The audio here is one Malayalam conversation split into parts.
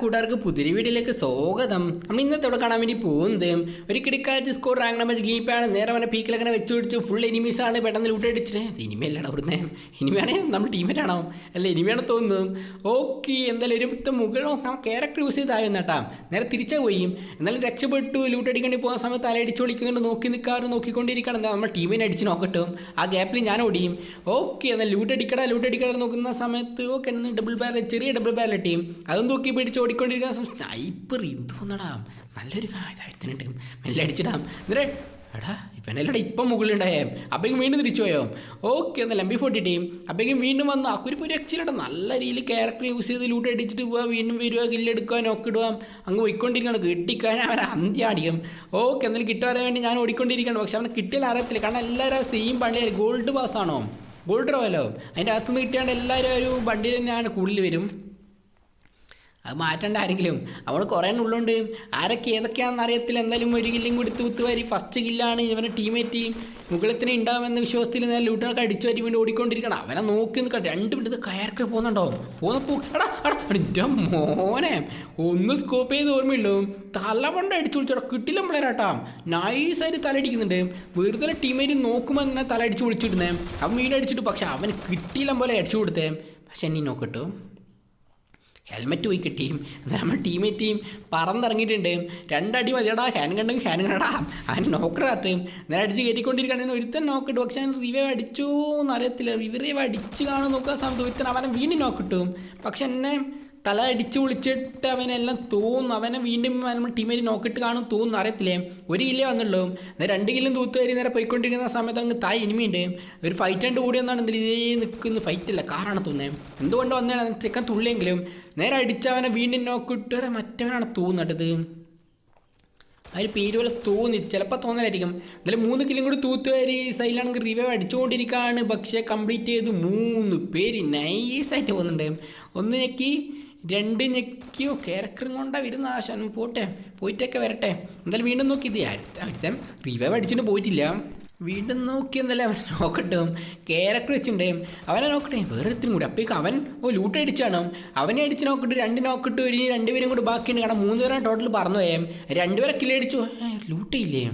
കൂട്ടുകാർക്ക് പുതിരി വീഡിയോയിലേക്ക് സ്വാഗതം. നമ്മൾ ഇവിടെ കാണാൻ വേണ്ടി പോകുന്നത് ഒരു കിടക്കാച്ച് സ്കോർ റാങ്ക് നമ്പർ ഗീപ്പാണ്. നേരെ അവനെ പീക്കിലങ്ങനെ വെച്ച് പിടിച്ചു. ഫുൾ എനിമീസ് ആണ് പെട്ടെന്ന് ലൂട്ട് അടിച്ചത്. ഇത് ഇനിമയല്ലടാ അവിടുന്ന്. ഇനിമയാണേ നമ്മൾ ടീമേറ്റാണോ അല്ല ഇനിമയാണ് തോന്നുന്നു. ഓക്കെ എന്തായാലും ഒരു മുകളോ മുകളിൽ ക്യാരക്ടർ യൂസ് ചെയ്തായിരുന്നു എന്നാട്ടാ നേരെ തിരിച്ചാ പോയി. എന്നാലും രക്ഷപ്പെട്ടു. ലൂട്ട് അടിക്കേണ്ടി പോകുന്ന സമയത്ത് തലയടിച്ച് വിളിക്കുന്നുണ്ട് നോക്കി നിൽക്കാറ് നോക്കിക്കൊണ്ടിരിക്കണം നമ്മൾ ടീമിനെ അടിച്ച് നോക്കട്ടും. ആ ഗ്യാപ്പിൽ ഞാൻ ഓടിയും. ഓക്കെ എന്നാൽ ലൂട്ടടിക്കടാ അടിക്കടാ ലൂട്ട് അടിക്കടാ നോക്കുന്ന സമയത്ത് ഓക്കെ ഡബിൾ ബാരൽ ചെറിയ ഡബിൾ ബാരൽ ടീം അതും തൂക്കി പിടിച്ച് ഓടിക്കൊണ്ടിരിക്കുന്ന സ്നൈപ്പർ ഇതൊന്നടാം നല്ലൊരു കാര്യത്തിനുണ്ട് മെല്ലെ അടിച്ചിടാം. എന്നിട്ട് എടാ ഇവനല്ലടാ ഇപ്പം മുകളിലുണ്ടായേ. അപ്പേക്കും വീണ്ടും തിരിച്ചു പോയോ? ഓക്കെ എന്നാൽ എം ബി ഫോർട്ടി ടീം. അപ്പേക്കും വീണ്ടും വന്നു. അക്കുരിപ്പ് ഒരു രക്ഷയിലടാ നല്ല രീതിയിൽ ക്യാരക്ടർ യൂസ് ചെയ്ത് ലൂട്ട് അടിച്ചിട്ട് പോവുക വീണ്ടും വരിക കില്ലെടുക്കുക നോക്കിടുക അങ്ങ് പോയിക്കൊണ്ടിരിക്കുകയാണ്. കിട്ടിക്കാൻ അവൻ അന്ത്യാടിക്കും ഓക്കെ എന്നാലും കിട്ടാൻ വേണ്ടി ഞാൻ ഓടിക്കൊണ്ടിരിക്കുകയാണ്. പക്ഷെ അവനെ കിട്ടിയാൽ അറിയത്തില്ല. കാരണം എല്ലാവരും സെയിം പള്ളിയായി ഗോൾഡ് പാസ് ആണോ? ഗോൾഡ് റോയലോ അതിന്റെ അകത്തുനിന്ന് കിട്ടിയാണ്ട് എല്ലാവരും ഒരു വണ്ടി തന്നെയാണ് കൂടുതൽ വരും. അത് മാറ്റേണ്ട ആരെങ്കിലും. അവിടെ കുറേ ഉള്ളുണ്ട്. ആരൊക്കെ ഏതൊക്കെയാണെന്ന് അറിയത്തില്ല. എന്തായാലും ഒരു കില്ലും കൊടുത്ത് കുത്തുവാരി ഫസ്റ്റ് കില്ലാണ് ഇവനെ ടീമേറ്റ് മുകളിത്തിന് ഉണ്ടാവുമെന്ന വിശ്വാസത്തിൽ നേരെ ലൂട്ടുകളൊക്കെ അടിച്ചു വരി വേണ്ടി ഓടിക്കൊണ്ടിരിക്കണം. അവനെ നോക്കി നിൽക്കട്ടെ രണ്ട് മിനിറ്റ് കയറൊക്കെ പോകുന്നുണ്ടോ? പോന്നപ്പോ എടാ മോനെ. ഒന്ന് സ്കോപ്പ് ചെയ്ത് ഓർമ്മയുള്ളൂ. തലപണ്ട അടിച്ചു വിളിച്ചോടാ കിട്ടില്ല പിള്ളേരാട്ടാ. നൈസായിട്ട് തലയടിക്കുന്നുണ്ട് വെറുതെ ടീമേറ്റ് നോക്കുമ്പോൾ തന്നെ തല അടിച്ചു വിളിച്ചിടുന്നേ അവൻ വീണ്ടും അടിച്ചിട്ട് പക്ഷെ അവന് കിട്ടിയില്ല പോലെ അടിച്ചു കൊടുത്തേ. പക്ഷെ എന്നെ നോക്കട്ടു ഹെൽമെറ്റ് പോയി കിട്ടിയും. എന്നാൽ നമ്മൾ ടീമേറ്റ് ടീം പറന്നിറങ്ങിയിട്ടുണ്ട്. രണ്ടടി മതിയടാ ഹാൻ കണ്ടെങ്കിൽ ഹാൻ കണ്ടടാ അവൻ നോക്കടാട്ടും നേരെ അടിച്ച് കയറ്റിക്കൊണ്ടിരിക്കുകയാണെങ്കിൽ ഒരുത്തൻ നോക്കിട്ട് പക്ഷെ അവൻ റിവൈവ് അടിച്ചു എന്നറിയത്തില്ല റിവൈവ് അടിച്ച് കാണും നോക്കുക സമയത്ത് ഒരുത്തൻ അവനെ വീണ്ടും നോക്കിട്ടും പക്ഷെ എന്നെ തല അടിച്ച് വിളിച്ചിട്ട് അവനെല്ലാം തോന്നും. അവനെ വീണ്ടും നമ്മൾ ടീമേറ്റ് നോക്കിയിട്ട് കാണും. തോന്നുന്നു അറിയത്തില്ലേ? ഒരു കില്ലേ വന്നുള്ളൂ. എന്നാൽ രണ്ട് കില്ലും തൂത്ത് കയറി നേരെ പോയിക്കൊണ്ടിരിക്കുന്ന സമയത്ത് അങ്ങ് തായ് ഇനിമിയുണ്ട് ഒരു ഫൈറ്റ് കണ്ട് കൂടി എന്നാണ് എന്തെങ്കിലും ഇതേ നിൽക്കുന്ന. ഫൈറ്റ് അല്ല കാറാണ് തോന്നുന്നത് എന്തുകൊണ്ട് വന്നതാണ് ചെക്കൻ തുള്ളിയെങ്കിലും. നേരെ അടിച്ച് അവനെ വീണ്ടും നോക്കിയിട്ട് മറ്റവനാണ് തോന്നുന്നത്. അതിന് പേര് പോലെ തോന്നി ചിലപ്പോൾ തോന്നലായിരിക്കും. എന്നാലും മൂന്ന് കിലും കൂടി തൂത്തുകാരി സൈഡിലാണെങ്കിൽ റിവൈവ് അടിച്ചുകൊണ്ടിരിക്കുകയാണ് പക്ഷേ കംപ്ലീറ്റ് ചെയ്ത് മൂന്ന് പേര്. നൈസായിട്ട് പോകുന്നുണ്ട്. ഒന്ന് ഞെക്കി. രണ്ട് ഞെക്കിയോ ക്യാരക്ടറും കൊണ്ടാ വരുന്ന ആശാൻ പോട്ടെ പോയിട്ടൊക്കെ വരട്ടെ. എന്തായാലും വീണ്ടും നോക്കി ഇത് അടുത്ത റിവൈവ് അടിച്ചിട്ട് പോയിട്ടില്ല. വീണ്ടും നോക്കി എന്നല്ലേ അവൻ നോക്കട്ടെ. ക്യാരക്ടർ വെച്ചിട്ടുണ്ടേ. അവനെ നോക്കട്ടെ. വേറെ ഇത്തിരി കൂടി. അപ്പോഴേക്കും അവൻ ഓ ലൂട്ട് അടിച്ചാണ്. അവനെ അടിച്ച് നോക്കിട്ട് രണ്ട് നോക്കിട്ട് ഒരു രണ്ടുപേരും കൂടി ബാക്കിയുണ്ട്. കാരണം മൂന്ന് പേരാണ് ടോട്ടൽ പറഞ്ഞു പോയേ. രണ്ടുപേരെ കില്ലടിച്ചു ലൂട്ട് ഇല്ലേ?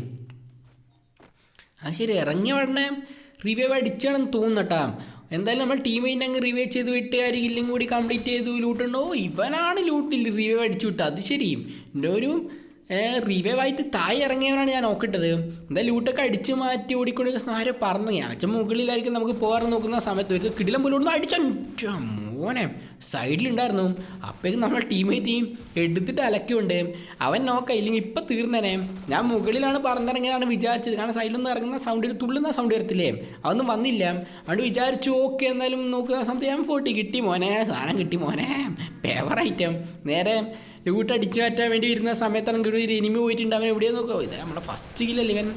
ആ ശരി. ഇറങ്ങിയ ഉടനെ റിവൈവ് അടിച്ചാണെന്ന് തോന്നുന്നട്ടാ എന്തായാലും നമ്മൾ ടീമേറ്റ് അങ്ങ് റിവൈവ് ചെയ്ത് വിട്ട് ഇല്ലും കൂടി കംപ്ലീറ്റ് ചെയ്തു. ലൂട്ടുണ്ടോ? ഇവനാണ് ലൂട്ടിൽ റിവൈവ് അടിച്ചു വിട്ടത്. അത് ശരിയും എന്റെ ഒരു റിവൈവ് ആയിട്ട് തായി ഇറങ്ങിയവനാണ് ഞാൻ നോക്കിട്ടത്. എന്തായാലും ലൂട്ടൊക്കെ അടിച്ച് മാറ്റി ഓടിക്കൊണ്ടിരിക്കുന്ന ആരെ പറഞ്ഞു. ഞാൻ അച്ഛൻ മുകളിലായിരിക്കും നമുക്ക് പോകാറ് നോക്കുന്ന സമയത്ത്. ഒരു കിടിലം പോലും അടിച്ച. മോനെ സൈഡിലുണ്ടായിരുന്നു. അപ്പോഴേക്കും നമ്മൾ ടീമേറ്റ് എടുത്തിട്ട് അലക്കുണ്ട് അവൻ നോക്കാം ഇല്ലെങ്കിൽ ഇപ്പം തീർന്നേനെ. ഞാൻ മുകളിലാണ് പറഞ്ഞിറങ്ങിയതാണ് വിചാരിച്ചത്. കാരണം സൈഡിൽ നിന്ന് ഇറങ്ങുന്ന സൗണ്ട് തുള്ളുന്ന സൗണ്ട് വരത്തില്ലേ? അതൊന്നും വന്നില്ല. അതുകൊണ്ട് വിചാരിച്ചു ഓക്കെ എന്നാലും നോക്കുന്ന സമയത്ത് ഞാൻ ഫോട്ടി കിട്ടി മോനെ സാധനം കിട്ടി മോനെ. പേവർ ഐറ്റം നേരെ ലൂട്ട് അടിച്ചു മാറ്റാൻ വേണ്ടി വരുന്ന സമയത്താണ് ഒരു എനിമി പോയിട്ടുണ്ട്. അവൻ എവിടെയാണ് നോക്കുക? ഇത് നമ്മുടെ ഫസ്റ്റ് കില്ലല്ലേ ഇവൻ?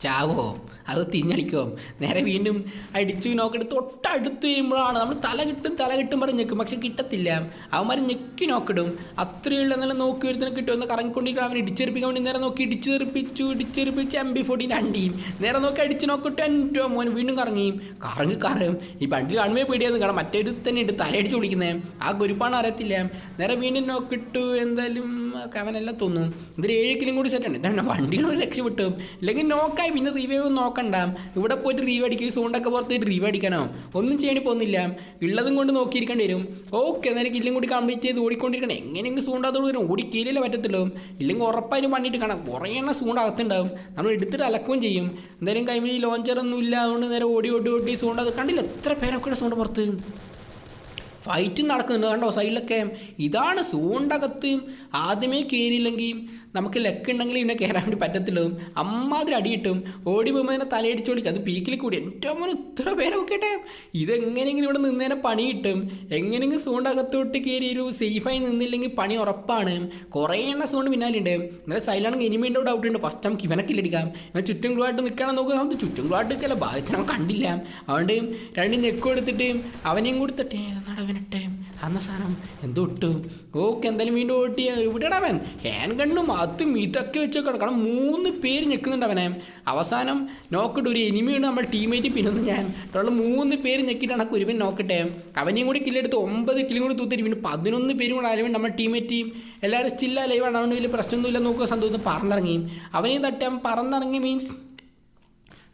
ചാവോ അത് തിഞ്ഞളിക്കോ നേരെ വീണ്ടും അടിച്ചു നോക്കിയിട്ട് തൊട്ടടുത്ത് ചെയ്യുമ്പോഴാണ് നമ്മൾ തല കിട്ടും തല കിട്ടും പറഞ്ഞ് ഞെക്കും. പക്ഷെ കിട്ടത്തില്ല. അവന്മാർ ഞെക്കി നോക്കിടും. അത്രയുള്ള നല്ല നോക്കി ഒരുത്തനെ കിട്ടും എന്ന് കറങ്ങിക്കൊണ്ടിരിക്കും അവൻ ഇടിച്ചെറിപ്പിക്കാൻ വേണ്ടി നേരെ നോക്കി ഇടിച്ചെറിപ്പിച്ചു ഇടിച്ചെറിപ്പിച്ച് എം ബി ഫോർട്ടീൻ അണ്ടിയും നേരെ നോക്കി അടിച്ച് നോക്കിട്ട് എന്റെ മോൻ വീണ്ടും കറങ്ങിയും കറങ്ങി കറയും ഈ വണ്ടി കാണുമ്പോൾ പേടിയായിരുന്നു കാരണം മറ്റൊരു തന്നെ ഉണ്ട് തലയടിച്ച് വിളിക്കുന്നത് ആ ഗുരുപ്പാണ് അറിയത്തില്ല. നേരെ വീണ്ടും നോക്കിട്ടു. എന്തായാലും അവനെല്ലാം തോന്നും. ഇതൊരു ഏഴ് കിലും കൂടി സെറ്റാണ് എന്റെ വണ്ടികൾ രക്ഷപ്പെട്ടു ഇല്ലെങ്കിൽ നോക്കായി പിന്നെ റീവൈവ് നോക്കണ്ട. ഇവിടെ പോയിട്ട് റീവ് അടിക്കുക സൂണ്ടൊക്കെ പുറത്ത് പോയിട്ട് റീവ് അടിക്കണോ? ഒന്നും ചെയ്യണി പോകുന്നില്ല ഉള്ളതും കൊണ്ട് നോക്കിയിരിക്കേണ്ടി വരും. ഓക്കെ എന്നാലും കില്ലും കൂടി കംപ്ലീറ്റ് ചെയ്ത് ഓടിക്കൊണ്ടിരിക്കണം. എങ്ങനെയെങ്കിലും സൂണ്ടാത്തോട് വരും. ഓടിക്കീലല്ലേ പറ്റത്തുള്ളൂ. ഇല്ലെങ്കിൽ ഉറപ്പായാലും പണിയിട്ട് കാണാം കുറേ എണ്ണം സൂണ്ട് അകത്തുണ്ടാവും. നമ്മൾ എടുത്തിട്ട് അലക്കുകയും ചെയ്യും. എന്തായാലും കൈമിൽ ലോഞ്ചറൊന്നും ഇല്ല. അതുകൊണ്ട് നേരെ ഓടി ഓടി ഓടി സൂണ്ട് കണ്ടില്ല? എത്ര പേരൊക്കെ സൂണ്ട് പുറത്ത്? ഫൈറ്റ് നടക്കുന്നുണ്ട്. കണ്ടോ? സൈഡിലൊക്കെ ഇതാണ് സൂണ്ടകത്ത് ആദ്യമേ കയറിയില്ലെങ്കിൽ നമുക്ക് ലക്ക് ഉണ്ടെങ്കിൽ ഇവനെ കയറാൻ വേണ്ടി പറ്റത്തില്ലതും. അമ്മാതിരി അടിയിട്ടും ഓടി പോകുമ്പോൾ അതിനെ തലയടിച്ച് ഓടിക്കും. അത് പീക്കിൽ കൂടി. എന്റെ അമ്മ ഇത്ര പേരൊക്കെ ഇതെങ്ങനെയെങ്കിലും ഇവിടെ നിന്നേനെ പണി കിട്ടും എങ്ങനെയെങ്കിലും സൂണ്ടകത്തോട്ട് കയറി ഒരു സേഫായി നിന്നില്ലെങ്കിൽ പണി ഉറപ്പാണ്. കുറേ എണ്ണ സൂണ്ട് പിന്നാലുണ്ട് നല്ല സൈലാണെങ്കിൽ ഇനിമീന്റെ ഡൗട്ട് ഉണ്ട്. ഫസ്റ്റ് നമുക്ക് ഇവനെ ഇല്ലടിക്കാം ഇവൻ ചുറ്റും ഗ്ലുവായിട്ട് നിൽക്കണം നോക്കുക നമുക്ക് ചുറ്റും ഗ്ലുവായിട്ട് നിൽക്കല്ല. ബാധിച്ചാൽ നമുക്ക് കണ്ടില്ല. അതുകൊണ്ട് രണ്ട് നെക്ക് എടുത്തിട്ട് അവനെയും കൊടുത്തിട്ടേ എന്നാണ് അവനിട്ടെ അന്ന സാധനം എന്തോ ഇട്ടു. ഓക്കെ എന്തായാലും വീണ്ടും ഓട്ടിയ ഇവിടെയാണ് അവൻ? ഹാൻഡ് ഗണ്ണും അതും ഇതൊക്കെ വെച്ചേക്കണം. കാരണം മൂന്ന് പേര് ഞെക്കുന്നുണ്ട് അവനെ. അവസാനം നോക്കിട്ട് ഒരു എനിമിയാണ് നമ്മുടെ ടീമേറ്റ് പിന്നൊന്ന് ഞാൻ. ഉള്ള മൂന്ന് പേര് ഞെക്കിയിട്ടാണ് കുരുവൻ നോക്കട്ടെ. അവനെയും കൂടി കില്ലെടുത്ത് ഒമ്പത് കിലും കൂടി തൂത്തിരി പിന്നെ പതിനൊന്ന് പേരും കൂടെ ആരും നമ്മുടെ ടീമേറ്റ് ടീം എല്ലാവരും സ്റ്റില്ല ലൈവാണ് അതുകൊണ്ട് വലിയ പ്രശ്നമൊന്നുമില്ല. നോക്കുക സന്തോഷം. പറന്നിറങ്ങി. അവനെയും തട്ടി. അവൻ പറന്നിറങ്ങി മീൻസ്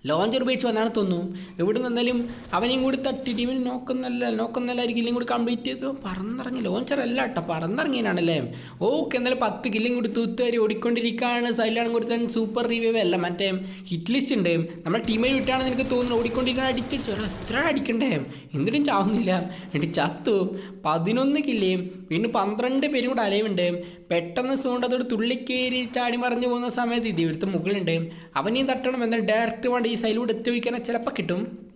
ലോഞ്ചർ ഉപയോഗിച്ച് വന്നാണ് തോന്നുന്നു എവിടെ നിന്നാലും അവനെയും കൂടി തട്ടി ടീമിന് നോക്കുന്നല്ല നോക്കുന്നല്ലായിരിക്കും കില്ലും കൂടി കംപ്ലീറ്റ് ചെയ്ത്. പറന്നിറങ്ങി. ലോഞ്ചർ അല്ല കേട്ടോ പറന്നിറങ്ങിയാണല്ലേ ഓക്കെ എന്നാലും പത്ത് കില്ലും കൂടി തൂത്തുവരി ഓടിക്കൊണ്ടിരിക്കുകയാണ് സൈലാണ് കൊടുത്താൽ സൂപ്പർ റിവ്യൂ അല്ല. മറ്റേ ഹിറ്റ് ലിസ്റ്റ് ഉണ്ട്. നമ്മുടെ ടീമിൽ വിട്ടാണെന്ന് എനിക്ക് തോന്നുന്നു. ഓടിക്കൊണ്ടിരിക്കാൻ അടിച്ചടിച്ചു. എത്ര അടിക്കണ്ടേ? എന്തിനും ചാവുന്നില്ല. എന്നിട്ട് ചത്തു. പതിനൊന്ന് കില്ലയും വീണ്ടും പന്ത്രണ്ട് പേരും കൂടെ അലയുണ്ട്. പെട്ടെന്ന് സൂണ്ടതോട് തുള്ളിക്കേരി ചാടി മറിഞ്ഞു പോകുന്ന സമയത്ത് ഇത് ഇവിടുത്തെ മുകളിലുണ്ട് അവനെയും തട്ടണം എന്നാൽ ഡയറക്റ്റ് വേണ്ട ഈ സൈലൂടെ എത്തി വയ്ക്കാനെ ചിലപ്പോൾ കിട്ടും.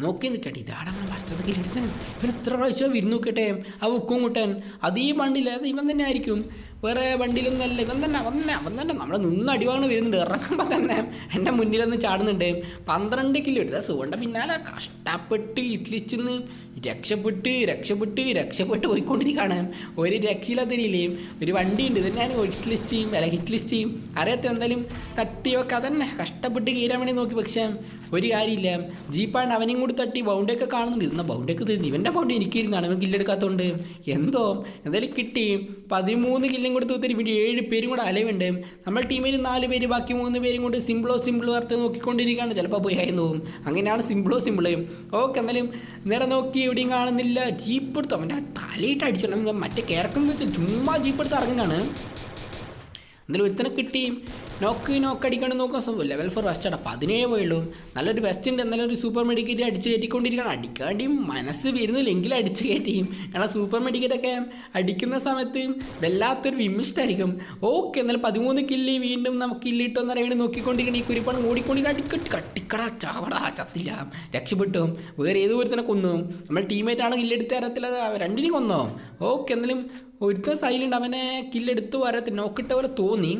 നോക്കി നിൽക്കട്ടെ നമ്മൾ വസ്തുത കിട്ടുന്നത് ഇവൻ എത്ര പ്രാവശ്യം വിരുന്നു നോക്കട്ടെ? ആ ഉക്കും കുട്ടൻ അത് ഈ വണ്ടിയിൽ അത് ഇവൻ തന്നെ ആയിരിക്കും. വേറെ വണ്ടിയിലൊന്നും അല്ല. ഇവൻ തന്നെ അവൻ തന്നെ അവൻ തന്നെ നമ്മളെ നിന്ന് അടിവാണ് വരുന്നുണ്ട്. ഇറങ്ങുമ്പോൾ തന്നെ എന്റെ മുന്നിലൊന്ന് ചാടുന്നുണ്ട്. പന്ത്രണ്ട് കിലോ എടുത്ത. സുവണ്ട പിന്നാലെ കഷ്ടപ്പെട്ട് ഇറ്റ്ലിസ്റ്റിന്ന് രക്ഷപ്പെട്ട് രക്ഷപ്പെട്ട് രക്ഷപ്പെട്ട് പോയിക്കൊണ്ടിരിക്കുകയാണ് ഒരു രക്ഷയില്ലാത്തില്ലേ ഒരു വണ്ടിയുണ്ട്. ഇത് ഞാൻ ഹിറ്റ് ചെയ്യും അല്ല ഹിറ്റ് ലിസ്റ്റ് ചെയ്യും. അറിയാത്ത എന്തായാലും തട്ടി വെക്കാതെ അതന്നെ. കഷ്ടപ്പെട്ട് കീരാൻ വേണ്ടി നോക്കി പക്ഷേ ഒരു കാര്യമില്ല. ജീപ്പാണ്ട് അവനെയും കൂടി തട്ടി ബൗണ്ടൊക്കെ കാണുന്നുണ്ട്. ഇന്ന ബൗണ്ടൊക്കെ തീർന്നു. ഇവന്റെ ബൗണ്ട് എനിക്കിരുന്നാണ് അവൻ കില്ലെടുക്കാത്തതുകൊണ്ട് എന്തോ? എന്തായാലും കിട്ടി. പതിമൂന്ന് കില്ലും കൂടി തൂത്തിരി പിന്നെ ഏഴ് പേരും കൂടെ അലവുണ്ട് നമ്മൾ ടീമിൽ നാല് പേര് ബാക്കി മൂന്ന് പേരും കൊണ്ട് സിമ്പിളോ സിമ്പിളോ പറഞ്ഞിട്ട് നോക്കിക്കൊണ്ടിരിക്കുകയാണ്. ചിലപ്പോൾ പോയി ആയി നോവും അങ്ങനെയാണ് സിമ്പിളോ സിമ്പിൾ ഓക്കെ എന്തായാലും നേരെ നോക്കി എവിടെയും കാണുന്നില്ല. ജീപ്പ് എടുത്തു. അവന്റെ തലയിട്ട് അടിച്ചിട്ടുണ്ട് മറ്റേ ക്യാരക്ടർ വെച്ച് ചുമ്മാ ജീപ്പ് എടുത്ത് ഇറങ്ങുന്നതാണ്. എന്തായാലും ഒരുത്തനെ കിട്ടി. നോക്ക് നോക്ക് അടിക്കാണ്ട് നോക്കാൻ സംഭവം ലെവൽ ഫോർ വെസ്റ്റ് ആണ്. പതിനേഴ് പോയുള്ളൂ. നല്ലൊരു വെസ്റ്റ് ഉണ്ട്. എന്നാലും ഒരു സൂപ്പർ മെഡിക്കറ്റ് അടിച്ച് കയറ്റിക്കൊണ്ടിരിക്കണം. അടിക്കാണ്ടിയും മനസ്സ് വരുന്നില്ലെങ്കിൽ അടിച്ച് കയറ്റിയും. കാരണം സൂപ്പർ മെഡിക്കറ്റൊക്കെ അടിക്കുന്ന സമയത്ത് വല്ലാത്തൊരു വിമിഷ്ടായിരിക്കും ഓക്കെ എന്നാലും പതിമൂന്ന് കില്ലി വീണ്ടും നമുക്ക് കില്ലിട്ടോന്ന് അറിയാണ്ട് നോക്കിക്കൊണ്ടിരിക്കണം ഈ കുരിപ്പാണ് ഓടിക്കൊണ്ടിരിക്കണം അടിക്കട്ട് കട്ടിക്കടാ ചാവടാ ചത്തില്ല. രക്ഷപ്പെട്ടു. വേറെ ഏത് ഒരുത്തനെ കൊന്നു? നമ്മൾ ടീമേറ്റ് ആണ് കില്ലെടുത്ത് തരത്തില്ല രണ്ടിനും കൊന്നോ? ഓക്കെ എന്നാലും ഒരുത്തൻ സൈലുണ്ട് അവനെ കില്ലെടുത്ത് വരത്തില്ല. നോക്കിട്ട പോലെ തോന്നി.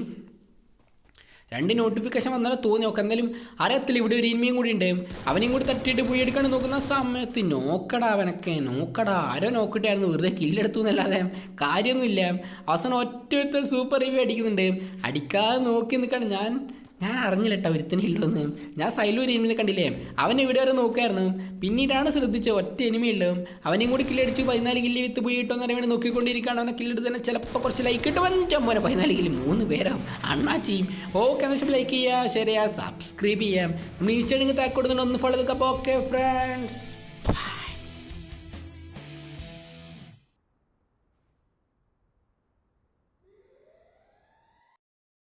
രണ്ട് നോട്ടിഫിക്കേഷൻ വന്നാലും തോന്നി. നോക്കാം എന്തായാലും അറിയത്തില്ല. ഇവിടെ ഒരു ഇനിമയും കൂടി ഉണ്ട്. അവനെയും കൂടി തട്ടിയിട്ട് പോയി എടുക്കാൻ നോക്കുന്ന സമയത്ത് നോക്കടാ അവനൊക്കെ. നോക്കടാ. ആരോ നോക്കിട്ടായിരുന്നു വെറുതെ കില്ലെടുത്തു എന്നല്ലാതെ കാര്യമൊന്നുമില്ല. അവസാനം ഒറ്റ സൂപ്പർ റിവ്യൂ അടിക്കുന്നുണ്ട്. അടിക്കാതെ നോക്കി നിൽക്കണം ഞാൻ ഞാൻ അറിഞ്ഞില്ല കേട്ടോ ഒരുത്തനെ ഉള്ളൂന്ന്. ഞാൻ സൈലു ഒരു എനിമിനെ കണ്ടില്ലേ? അവൻ ഇവിടെ വരെ നോക്കായിരുന്നു. പിന്നീടാണ് ശ്രദ്ധിച്ചത് ഒറ്റ എനിമി ഉള്ളൂ. അവനെയും കൂടി കില്ലടിച്ച് പതിനാല് കില്ല് വിത്ത് പോയി കിട്ടുമെന്ന് അറിയാൻ വേണ്ടി നോക്കിക്കൊണ്ടിരിക്കുകയാണ്. അവനെ കില്ലെടുത്ത് തന്നെ ചിലപ്പോൾ കുറച്ച് ലൈക്ക് കിട്ടും. അഞ്ചോ പോലെ പതിനാല് കില്ല് മൂന്ന് പേരാവും അണ്ണാച്ചിയും. ഓക്കെ വെച്ചാൽ ലൈക്ക് ചെയ്യുക ശരിയാ സബ്സ്ക്രൈബ് ചെയ്യാം നമ്മൾ ഇൻസ്റ്റാഗ്രാമിൽ താക്കോടുന്നുണ്ട് ഒന്ന് ഫോളോ ചെയ്തൊക്കെ അപ്പോൾ ഓക്കെ ഫ്രണ്ട്സ്